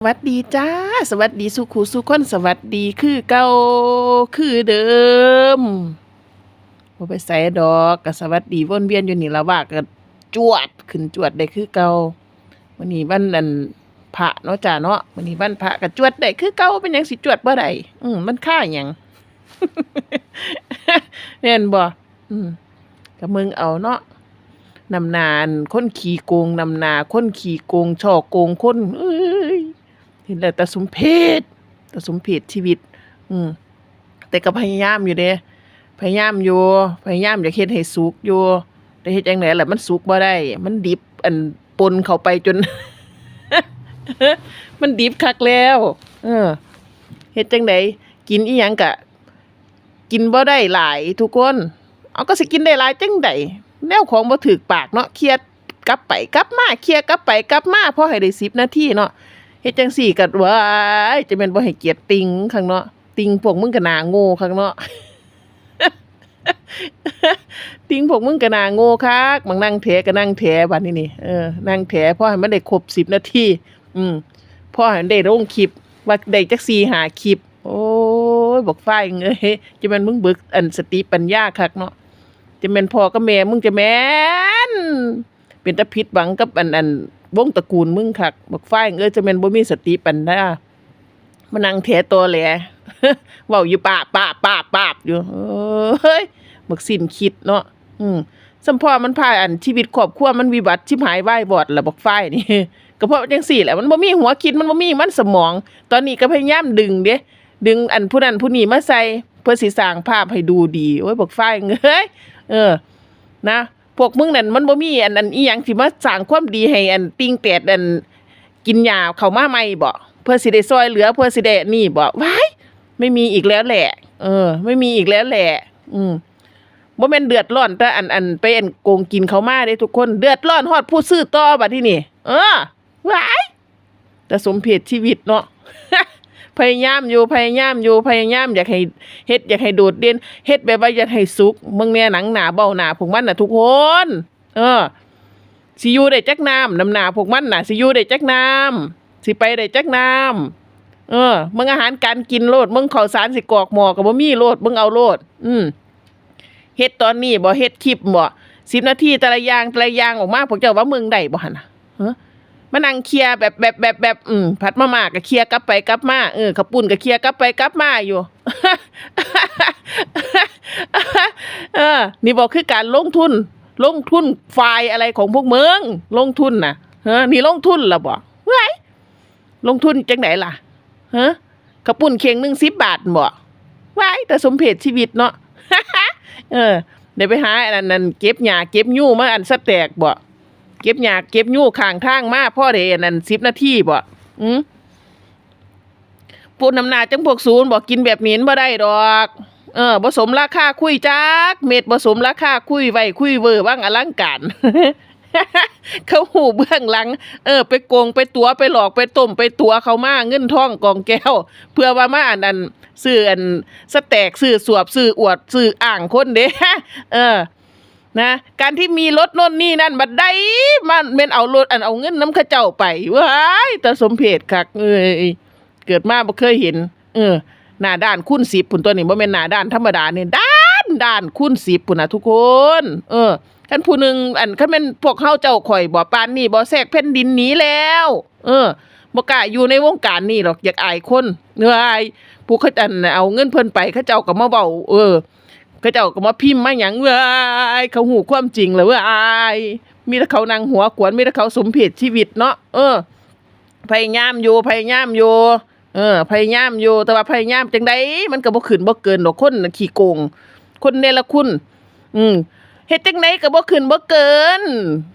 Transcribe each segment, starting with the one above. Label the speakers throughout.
Speaker 1: สวัสดีจ้า สวัสดีสุขูสุขคนสวัสดีคือเก่าคือเดิมบ่ไปใส่ดอกก็สวัสดีวนเวียนอยู่นี่ละว่าก็จวดขึ้นจวดได้คือเก่าวันนี้วันอันพระเนาะจ้าเนาะวันนี้วันพระก็จวดได้คือเก่าเป็นหยังสิจวดบ่ได้อืมมันค่าหยังแม่นบ่อืมก็มึงเอาเนาะนำนานคนขี่โกงนำนาคนขี่โกงช่อโกงคนเอ้ เห็นแล้วแต่สมเพศแต่สมเพศชีวิต อืมแต่ก็พยายามอยู่เด้พยายามอยู่พยายามอยากเฮ็ดให้สุกอยู่แต่เฮ็ดจังไดล่ะมันสุกบ่ได้ มันดิบอันปนเข้าไปจน มันดิบคักแล้ว เออเฮ็ดจังไดกินอีหยังกะกินบ่ได้หลายทุกคน เอาก็สิกินได้หลายจังไดแนวของบ่ถูกปากเนาะเครียดกลับไปกลับมาเครียดกลับไปกลับมาพอให้ได้10นาทีเนาะ ฮ็ดจังซี่ก็ว้ายจะแม่นบ่ให้เกียรติติงข้างเนาะติงพวกมึงก็น่าโง่ข้างเนาะติงพวกมึงก็น่าโง่คักบางนั่งแถก็นั่งแถบัดนี้นี่เออนั่งแถพ่อให้มันได้ครบ10นาทีอืมพ่อให้มันได้ลงคลิป ว่าได้จัก4 5คลิป โอ้ยบอกฝ้ายเอ้ยจะแม่นมึงเบึกอันสติปัญญาคักเนาะจะแม่นพ่อกับแม่มึงจะแม่นเป็นตะพิษหวังกับอันอัน วงตระกูลมึงคักบักฝ้ายเอ้ยจะแม่นบ่มีสติปัญญามานั่งแถตัวแหละเว้าอยู่ปาปาปาปาอยู่เอ้ยบักสิ้นคิดเนาะอืมสัมพอมันพายอันชีวิตครอบครัวมันวิบัติชิบหายวายบอดละบักฝ้ายนี่ก็เพราะจังซี่แหละมันบ่มีหัวคิดมันบ่มีมันสมอง ตอนนี้ก็พยายามดึงเด้ดึงอันผู้นั้นผู้นี้มาใส่เพื่อสิสร้างภาพให้ดูดีโอ้ยบักฝ้ายเอ้ยเออ นะ พวกมึงนั่นมันบ่มีอันอันอีหยังที่มาสร้างความดีให้อันติงแตดอันกินยาเข้ามาใหม่บ่เพื่อสิได้ซอยเหลือเพื่อสิได้นี่บ่ว้ายไม่มีอีกแล้วแหละ เออ ไม่มีอีกแล้วแหละ อืมบ่แม่นเดือดร้อนแต่อันอันไปอันโกงกินเขามาเด้ทุกคนเดือดร้อนฮอดผู้ซื้อต่อบัดที่นี่ เออว้ายแต่สมเพศชีวิตเนาะ พยายามอยู่พยายามอยู่พยายามอยากให้เฮ็ดอยากให้โดดเด่นเฮ็ดแบบว่าอยากให้สุกมึงเนี่ยหนังหนาเบาหนาพวกมันน่ะทุกคน เออสิอยู่ได้จักน้ำน้ำหนาพวกมันน่ะสิอยู่ได้จักน้ำสิไปได้จักน้ำเออมึงอาหารการกินโลดมึงข้าวสารสิกรอกหมอก็บ่มีโลดมึงเอาโลด อืมเฮ็ดตอนนี้บ่เฮ็ดคลิปบ่10นาทีแต่ละอย่างแต่ละอย่างออกมาพวกเจ้าว่ามึงได้บ่หั่นน่ะฮะ มานั่งเคลียแบบแบบแบบแบบอืมผัดมาม่าก็เคลียกลับไปกลับมาเออข้าวปุ้นก็เคลียกลับไปกลับมาอยู่เออ นี่บอกคือการลงทุน ลงทุนไฟอะไรของพวกเมืองลงทุนนะเฮะนี่ลงทุนละบ่เฮ้ยลงทุนจังไหนล่ะฮะข้าวปุ้นเข่งหนึ่งสิบบาทบ่ว้ายแต่สมเพศชีวิตเนาะเออเดี๋ยวไปหาอันนั้นเก็บหญ้าเก็บยู่มาอันสะแตกบ่ ก็บหยากเก็บยู่ข้างทางมาพ่อเดอันนั่นสิบนาทีบ่อืมปูน้ำหนาจังพวกศูนย์บอกกินแบบนี้บ่ได้ดอก เออผสมราคาคุยจัก เม็ดผสมราคาคุยไว้คุยเวอร์บ้างอลังการเขาหูเบื้องหลัง เออ ไปโกงไปตัวไปหลอกไปต้มไปตัวเขามาเงินท่องกองแก้ว เพื่อว่ามาอันนั้นซื้ออันสแต็กซื้อสวบซื้ออวดซื้ออ่างคนเด้เออ นะ การที่มีรถโน่นนี่นั่นบัดได้มันเป็นเอารถอันเอาเงินน้ำข้าเจ้าไปว้ายแต่สมเพศคักเอ้ยเกิดมาบ่เคยเห็น เออหน้าด้านคูณสิบปุ่นตัวนี้บ่แม่นหน้าด้านธรรมดาเนี่ยด้านด้านคูณสิบปุ่นนะทุกคน เออคันผู้หนึ่งอันคันแม่นพวกเฮาเจ้าข่อยบ่ปานนี่บ่แทรกแผ่นดินหนีแล้ว เออบ่กล้าอยู่ในวงการนี่หรอกอยากอายคนเนื้ออายผู้เขาอันเอาเงินเพิ่นไปเขาเจ้าก็มาเว้าเออ เขาเจ้าก็มาพิมพ์มาหยังเว้ยเขาหูความจริงเลยเว้ยอายมีแต่เขานางหัวขวนมีแต่เขาสมเพศชีวิตเนาะเออพยายามอยู่พยายามอยู่เออพยายามอยู่แต่ว่าพยายามจังไดมันก็บ่ขึ้นบ่เกินดอกคนขี้โกง คนเนรคุณ อืมเฮ็ดจังไดก็บ่ขึ้นบ่เกิน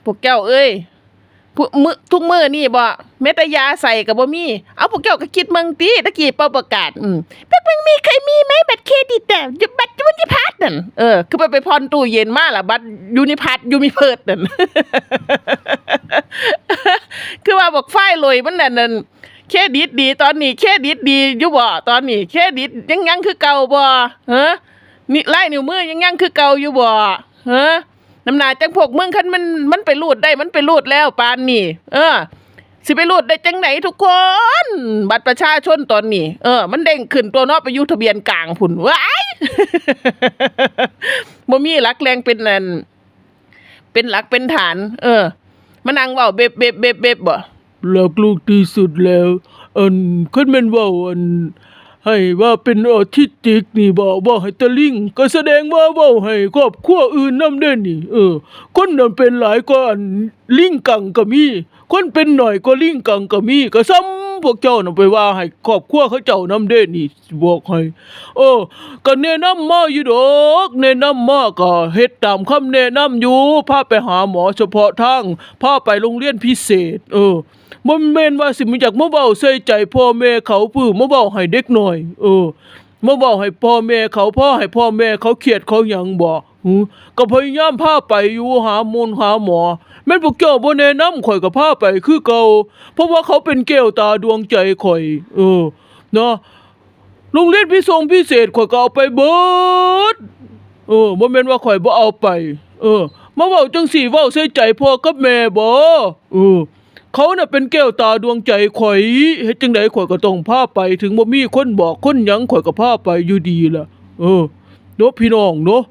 Speaker 1: พวกเจ้าเอ้ย ผู้มือทุกมือนี่บ่เม็ดยาใส่ก็บ่มี เอาพวกเจ้าก็คิดเมืองติตะกี้เป่าประกาศ อืมพวกมึงมีใครมีไหมบัตรเครดิตอ่บัตรยูนิพัทนั่นเออ คือไปไปพรตู้เย็นมาล่ะบัตรยูนิพัทยูนิเพิร์ดนั่นคือว่าบอกไฟลอยมันนั่นนั่นเครดิตดี ตอนนี้เครดิตดีอยู่บ่ตอนนี้เครดิตยังยังคือเก่าบ่ฮะนี่ไล่นิ้วมือยังยังคือเก่าอยู่บ่ฮะ น้ำหนาจังพวกมึงคันมันมันไปรูดได้มันไปรูดแล้วปานนี่ เออ สิไปรูดได้จังไหนทุกคน บัตรประชาชนตอนนี้ เออ มันเด้งขึ้นตัวเนอกไปอยุทะเบียนกลางพุ่นว้ายบ่มีหลักแรงเป็นนั่นเป็นหลักเป็นฐาน เออมานั่งเว้าเบบเบบเบบเบบบ่
Speaker 2: รักลูกที่สุดแล้ว อันคันม่นเว่าอัน ให้ว่าเป็นออทิสติกนี่บอกว่าให้ตะลิงก็แสดงว่าเว้าให้ครอบครัวอื่นนำได้นี่ เออ คนนั้นเป็นหลายกว่าอันลิงกังก็มี คนเป็นหน่อยก็ลิงกังก็มีก็ซ้ำ พวกเจ้าน่ะไปว่าให้ครอบครัวเขาเจ้านำเด้นี่บอกให้เออก็แนะนำมาอยู่ดอกแนะนำมาก็เฮ็ดตามคำแนะนำอยู่พาไปหาหมอเฉพาะทางพาไปโรงเรียนพิเศษ เออบ่แม่นว่าสิมาจากมาเว้าใส่ใจพ่อแม่เขาปื้อมาเว้าให้เด็กหน้อย เออมาเว้าให้พ่อแม่เขาพ่อให้พ่อแม่เขาเครียดเขาหยังบ่ หือก็พยายามพาไปอยู่หาหมนหาหมอ แม่นพวกเจ้าบ่แนะนำข่อยก็พาไปคือเก่าเพราะว่าเขาเป็นแก้วตาดวงใจข่อย เออเนาะโรงเรียนพิเศษพิเศษข่อยก็เอาไปเบิดเออบ่แม่นว่าข่อยบ่เอาไป เออ มาเว้าจังสี่เว้าใส่ใจพ่อกับแม่บ่เออเขาน่ะเป็นแก้วตาดวงใจข่อยเฮ็ดจังไดข่อยก็ต้องพาไป ถึงบ่มีคนบอกคนหยังข่อยก็พาไปอยู่ดีล่ะ เออเนาะพี่น้องเนาะ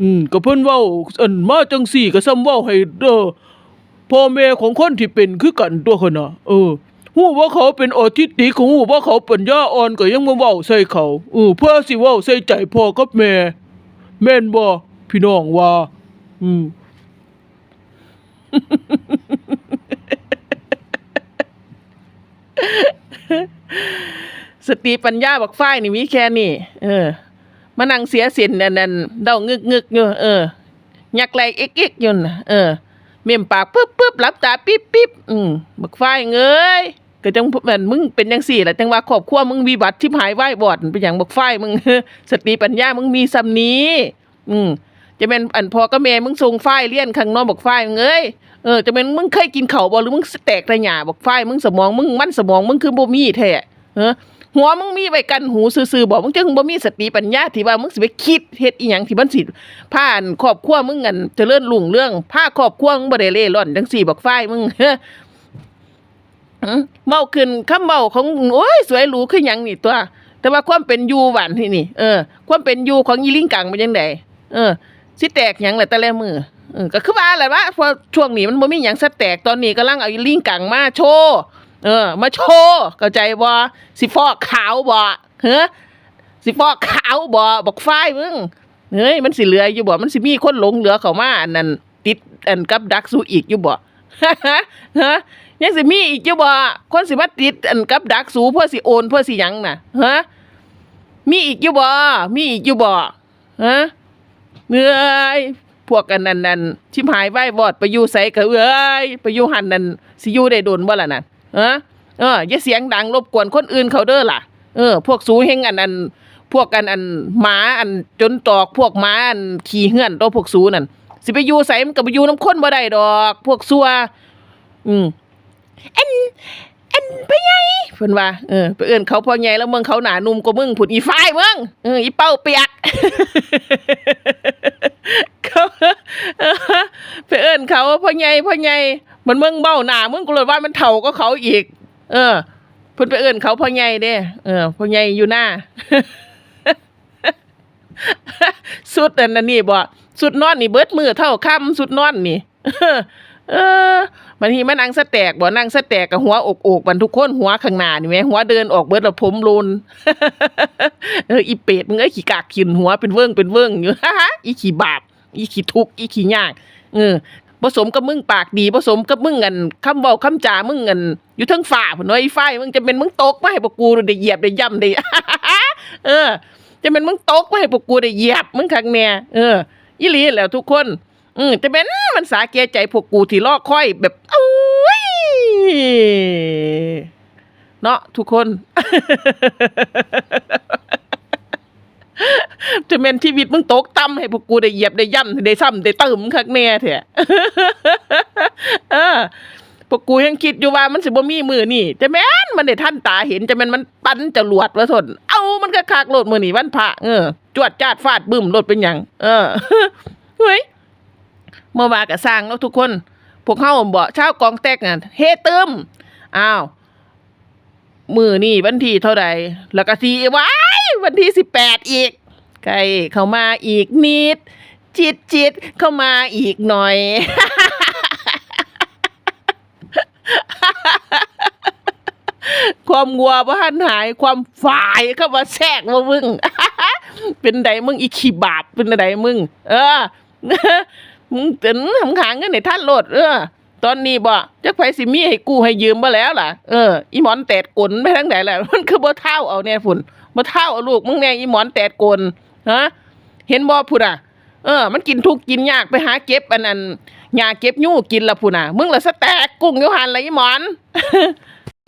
Speaker 2: อืมก็เพิ่นเว้าอันมาจังสี่ก็ซ้ำเว้าให้เด้อพ่อแม่ของคนที่เป็นคือกันตัวเขาน่ะเออฮู้ว่าเขาเป็นออทิสติกฮู้ว่าเขาปัญญาอ่อนก็ยังมาเว้าใส่เขาเออเพื่อสิเว้าใส่ใจพ่อกับแม่ แม่นบ่พี่น้องว่า อืม
Speaker 1: สติปัญญาบักฝ้ายนี่มีแค่นี้เออ มานั่งเสียสินนั่นนั่นเดางึกงึกอยู่เออยักไหลเอ็กเอ็กอยู่น่ะเออ เมี่ยมปากปึ๊บปึ๊บหลับตาปิ๊บปิ๊บอืมบักฝ้ายเงยก็จังเหมือนมึงเป็นจังสี่แหละจังว่าครอบครัวมึงมีบัตรที่หายไหวบอดเป็นอย่างบักฝ้ายมึงสติปัญญามึงมีซำนี้ อืมจะเป็นอันพอก็แม่มึงส่งฝ้ายเลี้ยนข้างนอกบักฝ้ายมึงเอ้ยเออจะเป็นมึงเคยกินเข้าบ่หรือมึงแตกระหย่าบักฝ้ายมึงสมองมึงมันสมองมึงคือบ่มีแท้เออ หัวมึงมีไว้กันหูซื่อๆบอกมึงจึงบ่มีสติปัญญาที่ว่ามึงสิไปคิดเฮ็ดอีหยังที่มันสิผ่านครอบครัวมึงกันเจริญรุ่งเรื่องพาครอบครัวมึงบ่ได้เล่ร่อนจังสี่บักฝ้ายมึงเว้าขึ้นคำเว้าของโอ้ยสวยหรูคือหยังนี่ตัว แต่ว่าความเป็นอยู่หวานที่นี่เออความเป็นอยู่ของอีลิงกังเป็นจังไดเออสิแตกหยังแหละแต่ละมือเออก็คือว่าแหละว่าพอช่วงนี้มันบ่มีหยังสแตกตอนนี้กำลังเอาอีลิงกังมาโชว์ เออ มาโชว์เข้าใจบ่สิฟอกขาวบ่เฮ้สิฟอกขาวบ่บอกฝ้ายมึงเฮ้ยมันสิเหลืออยู่บ่มันสิมีคนหลงเหลือเข้ามาอันนั้นติดอันกับดักสู้อีกอยู่บ่ฮะยังสิมีอีกอยู่บ่คนสิมาติดอันกับดักสูเพื่อสิโอนเพื่อสิหยังน่ะฮะมีอีกอยู่บ่มีอีกอยู่บ่ฮะเมื่อยพวกกันนั่นนั่นชิมหายไหวบอดไปอยู่ใส่ก็เอ้ยไปอยู่หันนั่นสิอยู่ได้โดนบ่ล่ะนั่น เออเอออย่าเสียงดังรบกวนคนอื่นเขาเด้อล่ะ เออ พวกสูเฮงอันอันพวกกันอันหมาอันจนตอกพวกหมาอันขี่เหือนตัวพวกสูนั่นสิไปอยู่ใส่มันก็ไปอยู่น้ำข้นบ่ได้ดอก พวกซัวอืมอันอันไปไงเพิ่นว่าเออไปเอื้อนเขาพ่อใหญ่แล้วเมืองเขาหนานุ่มกว่ามึงผุดอีฝ้ายมึงเอออีเป้าเปียกเขาเออไปเอิ้นเขาว่าพ่อใหญ่พ่อใหญ่ มันมึงเบ้าหน้ามึงกูเลยว่ามันเท่าก็เขาอีก เออเพิ่นไปเอิ้นเขาพ่อใหญ่เด้เออพ่อใหญ่อยู่หน้าสุดอันนั้นนี่บ่สุดนอนนี่เบิดมือเท่าค่ำสุดนอนนี่เออมันทีมันนั่งสแตกบ่นั่งสแตกกับหัวอกอกบันทุกคนหัวข้างหน้านี่แหมหัวเดินออกเบิดแล้วผมรุนเอออีเป็ดมึงเอ้ขี้กากขินหัวเป็นเวิ้งเป็นเวิ้งอยู่อีขี้บาป อีขี้ทุกข์อีขี้ยากเออ ผสมกับมึงปากดีผสมกับมึงกันคำเว้าคำจามึงกันอยู่ทั้งฝ่าพุ่นไอ้ฝ้ายมึงจะเป็นมึงตกมาให้พวกกูได้เหยียบได้ย่ำได้ เออ จะเป็นมึงตกมาให้พวกกูได้เหยียบมึงคักแน่เอออีหลีแล้วทุกคน อืมจะเป็นมันสาแก่ใจพวกกูที่รอคอยแบบเอ้ยเนาะทุกคน จะเป็นชีวิตมึงตกต่ำให้พวกกูได้เหยียบได้ย่ำได้ซ้ำได้เติมคักแน่แท้เออพวกกูยังคิดอยู่ว่ามันสิบ่มีมือนี่จะแม่นมันได้ท่านตาเห็นจะแม่นมันปั้นจรวดว่าทนเอามันก็คักโลดมือนี่วันพระเออจวดจาดฟาดบึ้มโลดเป็นหยังเออเฮ้ยเมื่อวานก็สร้างแล้วทุกคน พวกเฮาบ่ชาวกองแตกน่ะเฮตึมอ้าวมือนี่วันที่เท่าใดแล้วก็สีไว้ วันที่สิบแปดอีกใกล้เข้ามาอีกนิด จิตจิตเข้ามาอีกหน่อย ความงัวบ่หันหายความฝ่ายเข้ามาแทรกมามึง เป็นไดมึงอีขีบาปเป็นไดมึง เออมึงเป็นทำขางเงินในท่านโลด เออ ตอนนี้บ่จักไผสิมีให้กู้ให้ยืมบ่แล้วล่ะ เออ อีหมอนแตดกลไปทางไหนล่ะมันคือบ่เท่าเอาแน่ฝุ่น มาเท่าเอาลูกมึงแน่อีหมอนแตดกลฮะเห็นบ่พุ่นอะเออ มันกินทุกกินยากไปหาเก็บอันนั้นยาเก็บยู่กินละพูน่ะ มึงละสแต็กกุ้งยูหันละอีหมอน